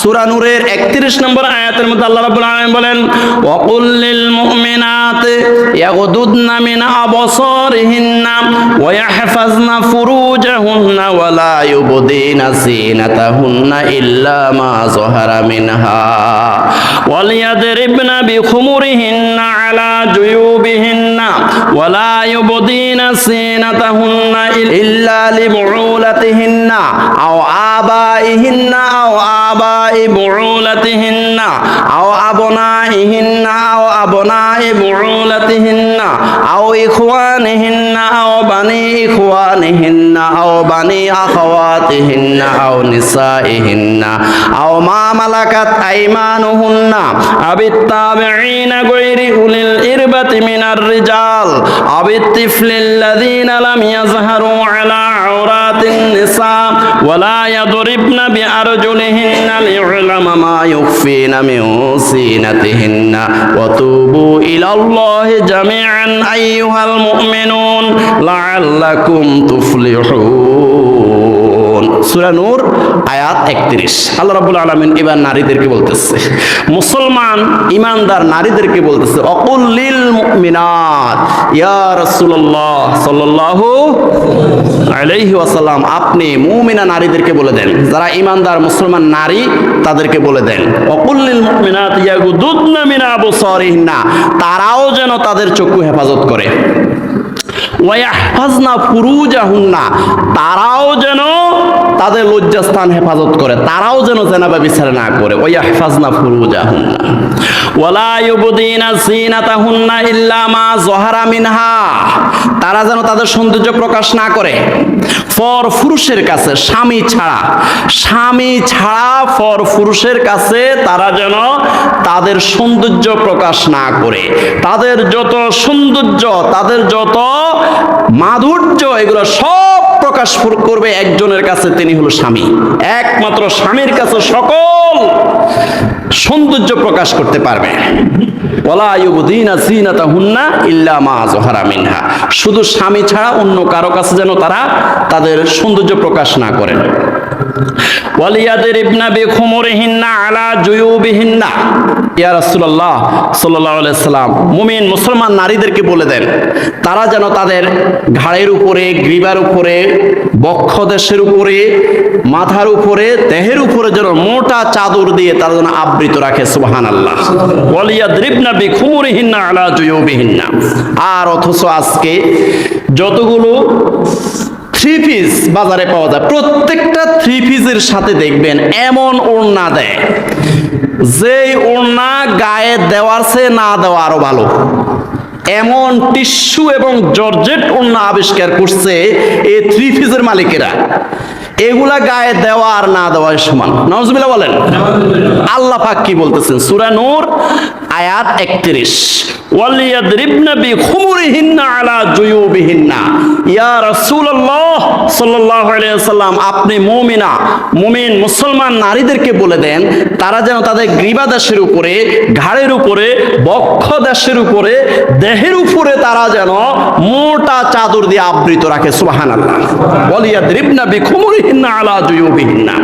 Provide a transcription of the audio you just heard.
সূরা নূরের 31 নম্বর আয়াতের মধ্যে আল্লাহ রাব্বুল আলামিন বলেন, ওয়াকুল লিল মুমিনাত ইয়াগদুদনা মিন আবসারিহিন্না ওয়া ইয়াহফাজনা ফুরুজাহুন্না ওয়া লা ইউবদিনা জিনাতাহুন্না ইল্লা মা যাহারা মিনহা। ওয়াল ইয়াদরিবনা বিখুমুরিহিন্না আলা জুয়ুবিহিন্না ওয়া লা ইউবদিনা জিনাতাহুন্না ইল্লা লিবুউলাতিহিন্না আও আবাইহিন্না আও আবাই বুউলাতিহিন্না আও আবনাইহিন্না আও আবনাই বুউলাতিহিন্না আও ইখওয়ানিহিন্না আও বানি ইখওয়ানিহিন্না আও বানি আখাওয়াতিহিন্না আও নিসাইহিন্না আও মা মালাকাত আইমানুহুন্না আবিত্তাবিঈনা গায়রি উলিল ইরবাতি মিনার রিজাল আবিত্তিফলিল্লাযীনা লাম ইয়াযহারু আলা আওরাতিন নিসা ওয়ালা ইয়াদরিবনা বিআরজুলিহিন্না লিউলামা মা ইউখফিনা মিন সিনাতিহিন্না ওয়া তুবু ইলাল্লাহি জামিআন আইয়ুহাল মুমিনুন লাআল্লাকুম তুফলিহুন। সূরা নূর, আয়াত 31 আল্লাহ রাব্বুল আলামিন এবার নারীদেরকে বলতেছে, মুসলমান ইমানদার নারীদেরকে বলতেছে, অকুল লিল মুমিনাত, ইয়া রাসূলুল্লাহ সাল্লাল্লাহু আলাইহি ওয়াসাল্লাম, আপনি মুমিনা নারীদেরকে বলে দেন। যারা ইমানদার মুসলমান নারী, তাদেরকে বলে দেন, অকুল লিল মুমিনাত ইয়াগুদুদনা মিন আবসারিহিন্না তারাও যেন তাদের চক্ষু হেফাজত করে। ওয়াহফাজনা ফুরুজাহুন্না তারাও যেন তাদের লজ্জাস্থান হেফাজত করে, তারাও যেন জেনাবা বিচার না করে ওয়াহফাজনা ফুরুজাহুন্না। ওয়ালা ইউবদিনা জিনাতাহুন্না ইল্লা মা যহারা মিনহা। তারা যেন তাদের সৌন্দর্য প্রকাশ না করে। ফর পুরুষের কাছে, স্বামী ছাড়া। স্বামী ছাড়া ফর পুরুষের কাছে তারা যেন তাদের সৌন্দর্য প্রকাশ না করে। তাদের যত সৌন্দর্য, তাদের যত মাধুর্য, এগুলো সব প্রকাশ করবে একজনের কাছে, তিনি হলো স্বামী। একমাত্র স্বামীর কাছে সকল সৌন্দর্য প্রকাশ করতে পারবে। শুধু স্বামী ছাড়া অন্য কারও কাছে যেন তারা তাদের সৌন্দর্য প্রকাশ না করেন। ওয়ালিয়াদের ইবনা বিখুমুরিহিন্না আলা জুয়ুবিহিন্না। ইয়া রাসূলুল্লাহ সাল্লাল্লাহু আলাইহি সাল্লাম মুমিন মুসলমান নারীদেরকে বলে দেন, তারা যেন তাদের ঘাড়ের উপরে, গ্রীবার উপরে বক্ষ দেশের উপরে, মাথার উপরে, দেহের উপরে যেন মোটা চাদর দিয়ে তারা যেন আবৃত রাখে, সুবহানাল্লাহ। ওয়ালিয়াদরিবনা বিখুমুরিহিন্না আলা জুয়ুবিহিন্না। আর অথচ আজকে যতগুলো পিস বাজারে পাওয়া যায়। প্রত্যেকটা থ্রি পিসের সাথে দেখবেন এমন ওড়না দেয়। যেই ওড়না গায়ে দেওয়ার চেয়ে না দেওয়া আরও ভালো। এমন টিস্যু এবং জর্জেট ওড়না আবিষ্কার করছে এই থ্রি পিসের মালিকেরা। এগুলা গায়ে দেওয়া আর না দেওয়ার সমান। নজবিল্লা বলেন। আল্লাহ পাক কি বলতেছেন? সূরা নূর আয়াত 31 ওয়ালিয়াদরিবনা বিখুমুরিহিন্না আলা জুয়ুবিহিন্না। রাসূলুল্লাহ সাল্লাল্লাহু আলাইহি সাল্লাম আপনি মুমিনা, মুমিন মুসলমান নারীদেরকে বলে দেন, তারা যেন তাদের গ্রীবাদেশের উপরে, ঘাড়ের উপরে, বক্ষ দেশের উপরে, দেহের উপরে তারা যেন মোটা চাদর দিয়ে আবৃত রাখে, সুবহানাল্লাহ। ওয়ালিয়াদরিবনা বিখুমুরিহিন্না আলা জুয়ুবিহিন্না।